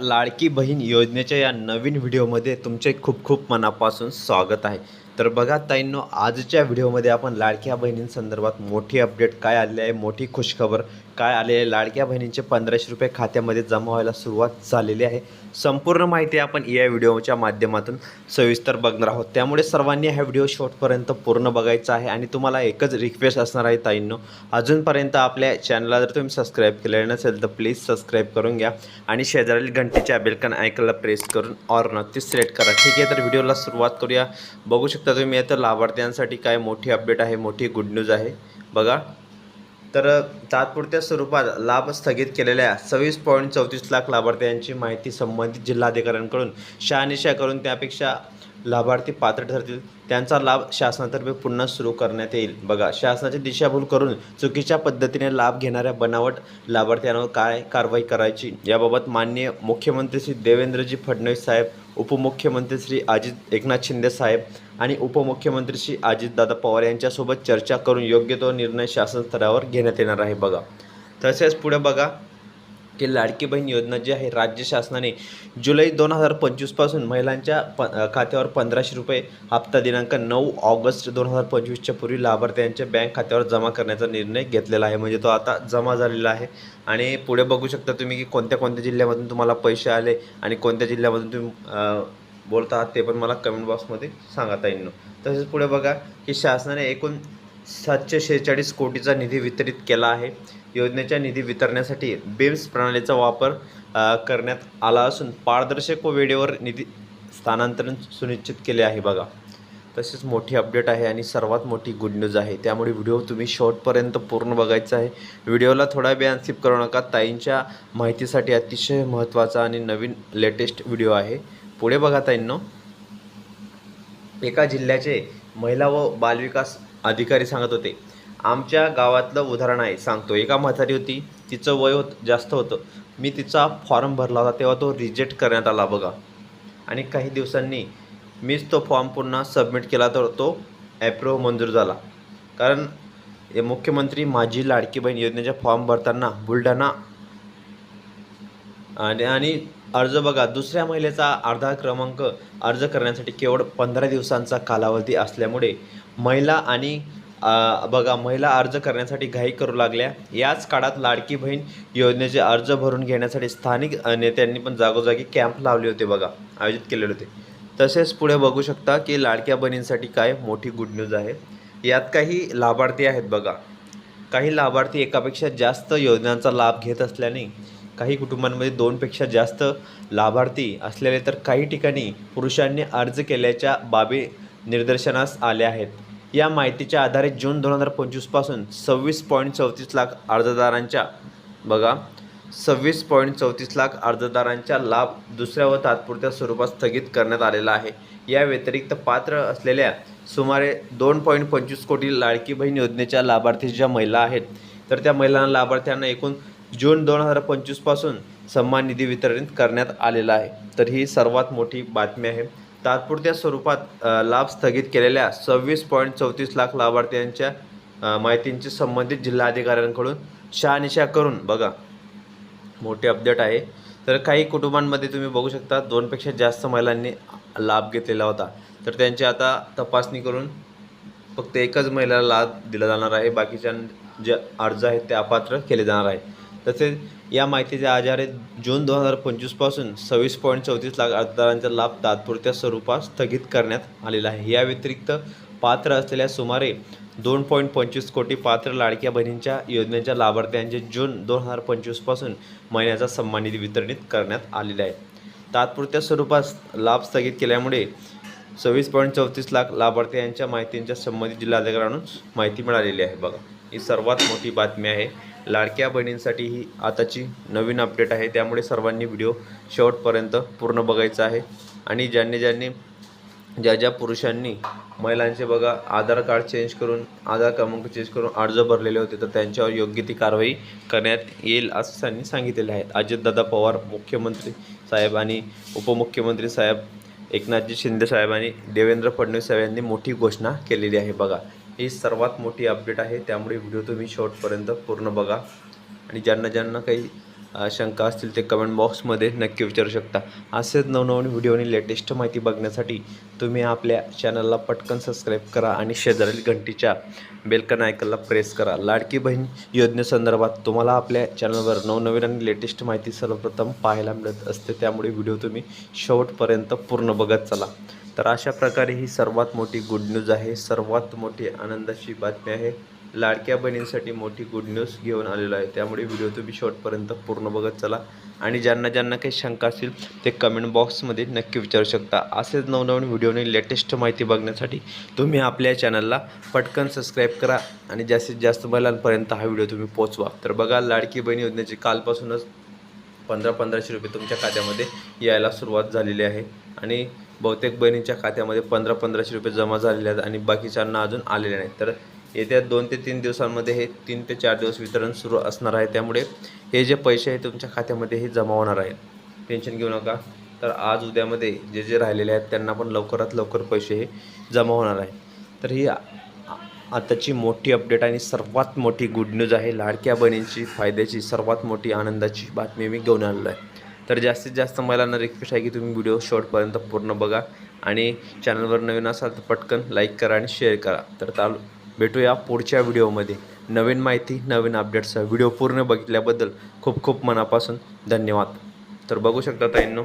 लाडकी बहीण योजनेच्या या नवीन व्हिडिओमध्ये तुमचे खूप खूप मनापासून स्वागत आहे. तर बघा ताईंनो आजच्या व्हिडिओमध्ये आपण लाडक्या बहिणींसंदर्भात मोठी अपडेट काय आली आहे मोठी खुशखबर काय आलेले लाडक्या बहिणींचे पंधराशे रुपये खात्यामध्ये जमा व्हायला सुरुवात झालेली आहे. संपूर्ण माहिती आपण या व्हिडिओच्या माध्यमातून सविस्तर बघणार आहोत. त्यामुळे सर्वांनी हा व्हिडिओ शॉर्टपर्यंत पूर्ण बघायचा आहे. आणि तुम्हाला एकच रिक्वेस्ट असणार आहे ताईंनो अजूनपर्यंत आपल्या चॅनलला जर तुम्ही सबस्क्राईब केलेलं नसेल तर प्लीज सबस्क्राईब करून घ्या. आणि शेजारील घंटेच्या बेलकन ऐकायला प्रेस करून ऑर नक्की सिलेक्ट करा. ठीक आहे तर व्हिडिओला सुरुवात करूया. बघू शकता तुम्ही आता लाभार्थ्यांसाठी काय मोठी अपडेट आहे मोठी गुड न्यूज आहे. बघा. तर तात्पुरत्या स्वरूपात लाभ स्थगित केलेल्या सव्वीस पॉईंट चौतीस लाख लाभार्थ्यांची माहिती संबंधित जिल्हाधिकाऱ्यांकडून शहानिशा करून त्यापेक्षा लाभार्थी पात्र ठरतील. त्यांचा लाभ शासनातर्फे पुन्हा सुरू करण्यात येईल. बघा शासनाची दिशाभूल करून चुकीच्या पद्धतीने लाभ घेणाऱ्या बनावट लाभार्थ्यांवर काय कारवाई करायची याबाबत माननीय मुख्यमंत्री श्री देवेंद्रजी फडणवीस साहेब उपमुख्यमंत्री श्री अजित एकनाथ शिंदे साहेब आणि उपमुख्यमंत्री श्री अजितदादा पवार यांच्यासोबत चर्चा करून योग्य तो निर्णय शासन स्तरावर घेण्यात येणार आहे. बघा तसेच पुढे बघा की लाडकी बहीण योजना जी आहे राज्य शासनाने जुलै दोन हजार पंचवीसपासून महिलांच्या प खात्यावर पंधराशे रुपये हप्ता दिनांक नऊ ऑगस्ट दोन हजार पंचवीसच्या पूर्वी लाभार्थ्यांच्या बँक खात्यावर जमा करण्याचा निर्णय घेतलेला आहे. म्हणजे तो आता जमा झालेला आहे. आणि पुढे बघू शकता तुम्ही की कोणत्या कोणत्या जिल्ह्यामधून तुम्हाला पैसे आले आणि कोणत्या जिल्ह्यामधून तुम्ही बोलता आहात ते पण मला कमेंट बॉक्समध्ये सांगता येईल तसेच पुढे बघा की शासनाने एकूण सातशे शेहेचाळीस कोटीचा निधी वितरित केला आहे. योजनेच्या निधी वितरण्यासाठी बेम्स प्रणालीचा वापर करण्यात आला असून पारदर्शक व वेळेवर निधी स्थानांतरण सुनिश्चित केले आहे बघा. तसेच मोठी अपडेट आहे आणि सर्वात मोठी गुड न्यूज आहे. त्यामुळे व्हिडिओ तुम्ही शॉर्टपर्यंत पूर्ण बघायचा आहे. व्हिडिओला थोडा वेळ स्किप करू नका. ताईंच्या माहितीसाठी अतिशय महत्त्वाचा आणि नवीन लेटेस्ट व्हिडिओ आहे. पुढे बघा ताईंनो. एका जिल्ह्याचे महिला व बालविकास अधिकारी सांगत होते. आमच्या गावातलं उदाहरण आहे सांगतो एका म्हातारी होती. तिचं वय होत जास्त होतं. मी तिचा फॉर्म भरला होता तेव्हा तो रिजेक्ट करण्यात आला बघा. आणि काही दिवसांनी मीच तो फॉर्म पुन्हा सबमिट केला तर तो ॲप्रूव्ह मंजूर झाला. कारण मुख्यमंत्री माझी लाडकी बहीण योजनेचा फॉर्म भरताना बुलढाणा आणि आणि अर्ज बघा दुसऱ्या महिलेचा अर्धा क्रमांक अर्ज करण्यासाठी केवळ पंधरा दिवसांचा कालावधी असल्यामुळे महिला आणि बघा महिला अर्ज करण्यासाठी घाई करू लागल्या. याच काळात लाडकी बहीण योजनेचे अर्ज भरून घेण्यासाठी स्थानिक नेत्यांनी पण जागोजागी कॅम्प लावले होते बघा आयोजित केलेले होते. तसेच पुढे बघू शकता की लाडक्या बहिणींसाठी काय मोठी गुड न्यूज आहे. यात काही लाभार्थी आहेत बघा. काही लाभार्थी एकापेक्षा जास्त योजनांचा लाभ घेत असल्याने काही कुटुंबांमध्ये दोनपेक्षा जास्त लाभार्थी असलेले तर काही ठिकाणी पुरुषांनी अर्ज केल्याच्या बाबी निदर्शनास आल्या आहेत. या माहितीच्या आधारे जून दोन हजार पंचवीसपासून सव्वीस पॉईंट चौतीस लाख अर्जदारांच्या बघा सव्वीस पॉईंट चौतीस लाख अर्जदारांच्या लाभ दुसऱ्या व तात्पुरत्या स्वरूपात स्थगित करण्यात आलेला आहे. या व्यतिरिक्त पात्र असलेल्या सुमारे दोन पॉईंट पंचवीस कोटी लाडकी बहीण योजनेच्या लाभार्थी ज्या महिला आहेत तर त्या महिलांना लाभार्थ्यांना एकूण जून दोन हजार पंचवीसपासून सन्मान निधी वितरित करण्यात आलेला आहे. तर ही सर्वात मोठी बातमी आहे. तात्पुरत्या स्वरूपात लाभ स्थगित केलेल्या सव्वीस पॉईंट चौतीस लाख लाभार्थ्यांच्या माहितींची संबंधित जिल्हाधिकाऱ्यांकडून शहानिशा करून बघा. मोठे अपडेट आहे. तर काही कुटुंबांमध्ये तुम्ही बघू शकता दोनपेक्षा जास्त महिलांनी लाभ घेतलेला होता. तर त्यांची आता तपासणी करून फक्त एकच महिलाला लाभ दिला जाणार आहे. बाकीच्या जे अर्ज आहेत ते अपात्र केले जाणार आहे. तसेच या माहितीच्या आधारे जून दोन हजार पंचवीसपासून सव्वीस पॉईंट चौतीस लाख अर्जदारांचा लाभ तात्पुरत्या स्वरूपात स्थगित करण्यात आलेला आहे. या व्यतिरिक्त पात्र असलेल्या सुमारे दोन पॉईंट पंचवीस कोटी पात्र लाडक्या बहिणींच्या योजनेच्या लाभार्थ्यांचे जून दोन हजार पंचवीसपासून महिन्याचा सन्मानित निधी करण्यात आलेला आहे. तात्पुरत्या स्वरूपात लाभ स्थगित केल्यामुळे सव्वीस पॉईंट चौतीस लाख लाभार्थी यांच्या माहितींच्या संबंधित जिल्हाधिकाऱ्यांकडून माहिती मिळालेली आहे. बघा. ही सर्वात मोठी बातमी आहे. लाडक्या बहिणींसाठी ही आताची नवीन अपडेट आहे. त्यामुळे सर्वांनी व्हिडिओ शेवटपर्यंत पूर्ण बघायचा आहे. आणि ज्यांनी ज्यांनी ज्या ज्या पुरुषांनी महिलांचे बघा आधार कार्ड चेंज करून आधार क्रमांक चेंज करून अर्ज भरलेले होते तर त्यांच्यावर योग्य ती कारवाई करण्यात येईल असं त्यांनी सांगितलेले आहे अजितदादा पवार मुख्यमंत्री साहेब आणि उपमुख्यमंत्री साहेब एकनाथजी शिंदे साहेब आणि देवेंद्र फडणवीस साहेब यांनी मोठी घोषणा केलेली आहे. बघा ही सर्वात मोठी अपडेट आहे. त्यामुळे व्हिडिओ तुम्ही शेवटपर्यंत पूर्ण बघा. आणि ज्यांना ज्यांना काही शंका असतील ते कमेंट बॉक्समध्ये नक्की विचारू शकता. असेच नवनवीन व्हिडिओ आणि लेटेस्ट माहिती बघण्यासाठी तुम्ही आपल्या चॅनलला पटकन सबस्क्राईब करा आणि शेजारील घंटीच्या बेलकन आयकनला प्रेस करा. लाडकी बहीण योजनेसंदर्भात तुम्हाला आपल्या चॅनलवर नवनवीन आणि लेटेस्ट माहिती सर्वप्रथम पाहायला मिळत असते. त्यामुळे व्हिडिओ तुम्ही शेवटपर्यंत पूर्ण बघत चला. तर अशा प्रकारे ही सर्वात मोठी गुड न्यूज आहे. सर्वात मोठी आनंदाची बातमी आहे. लाडक्या बहिणींसाठी मोठी गुड न्यूज घेऊन आलेलो आहे. त्यामुळे व्हिडिओ तुम्ही शॉर्टपर्यंत पूर्ण बघत चला. आणि ज्यांना ज्यांना काही शंका असतील ते कमेंट बॉक्समध्ये नक्की विचारू शकता. असेच नवनवीन व्हिडिओने लेटेस्ट माहिती बघण्यासाठी तुम्ही आपल्या चॅनलला पटकन सबस्क्राईब करा आणि जास्तीत जास्त महिलांपर्यंत हा व्हिडिओ तुम्ही पोचवा तर बघा लाडकी बहीण योजनेची कालपासूनच पंधरा पंधराशे रुपये तुमच्या खात्यामध्ये यायला सुरुवात झालेली आहे. आणि बहुतेक बहिणींच्या खात्यामध्ये पंधरा पंधराशे रुपये जमा झालेले आहेत आणि बाकीच्यांना अजून आलेले नाहीत. तर येत्या दोन ते तीन दिवसांमध्ये हे तीन ते चार दिवस वितरण सुरू असणार आहे. त्यामुळे हे जे पैसे आहेत तुमच्या खात्यामध्ये हे जमा होणार आहेत. टेन्शन घेऊ नका. तर आज उद्यामध्ये जे जे राहिलेले आहेत त्यांना पण लवकरात लवकर पैसे हे जमा होणार आहे तर ही आताची मोठी अपडेट आणि सर्वात मोठी गुड न्यूज आहे. लाडक्या बहिणींची फायद्याची सर्वात मोठी आनंदाची बातमी मी घेऊन आलेलो आहे. तर जास्तीत जास्त महिलांना रिक्वेस्ट आहे की तुम्ही व्हिडिओ शॉर्टपर्यंत पूर्ण बघा. आणि चॅनलवर नवीन असाल तर पटकन लाईक करा आणि शेअर करा. तर चालू भेटूया पुढच्या व्हिडिओमध्ये नवीन माहिती नवीन अपडेट्सचा व्हिडिओ पूर्ण बघितल्याबद्दल खूप खूप मनापासून धन्यवाद. तर बघू शकता ताईंनो